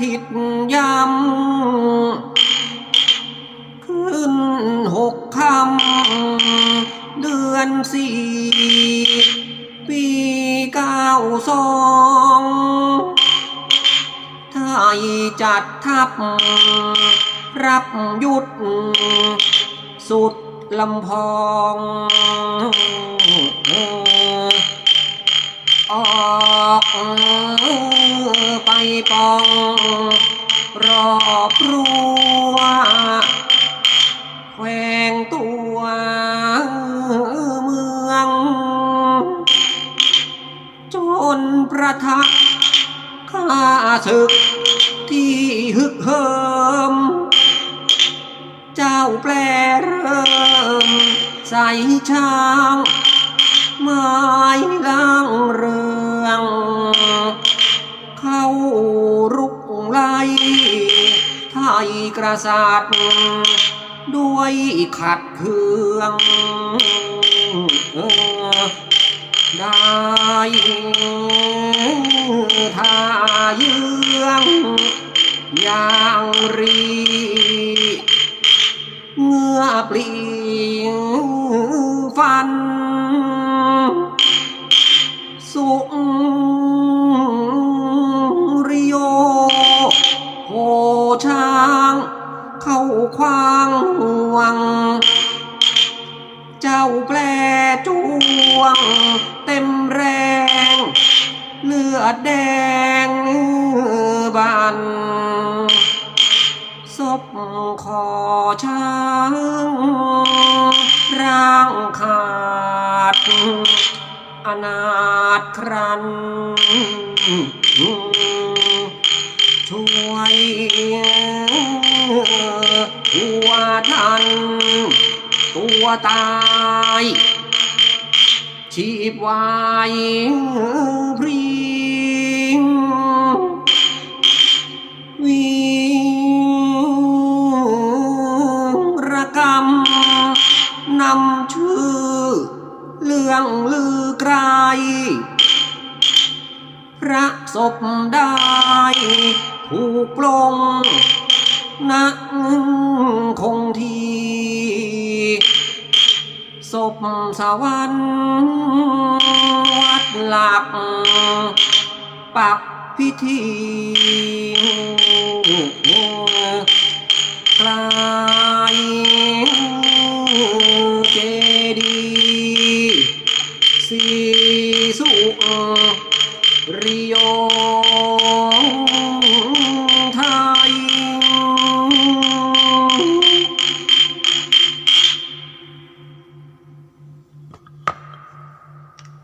ถิตยำขึ้นหกคำเดือนสี่ปีเก้าสองไทยจัดทัพ รับยุดสุดลำพอง องรอบรัวแขวงตัวเมือง จนประทักข้าศึกที่ฮึกเหิม เจ้าแปลเริ่มใส่ช้างไม้ล่างเรือง กระสัดด้วยขัดเคืองได้ทาเยืองอย่างรีเงือปลีฟัน สุริ เข้าควางห่วง เจ้าแปลจวง เต็มแรง เลือดแดงบานศพคอช้างร่างขาด อนาถครัน ช่วย วตายชีพวายพริงวีรกรรมนำชื่อ เรื่องลือไกลพระศพได้ถูกปลงนักคงที ศพสวรรค์วัดหลัก ปักพิธีกลายเจดีสีสุริโย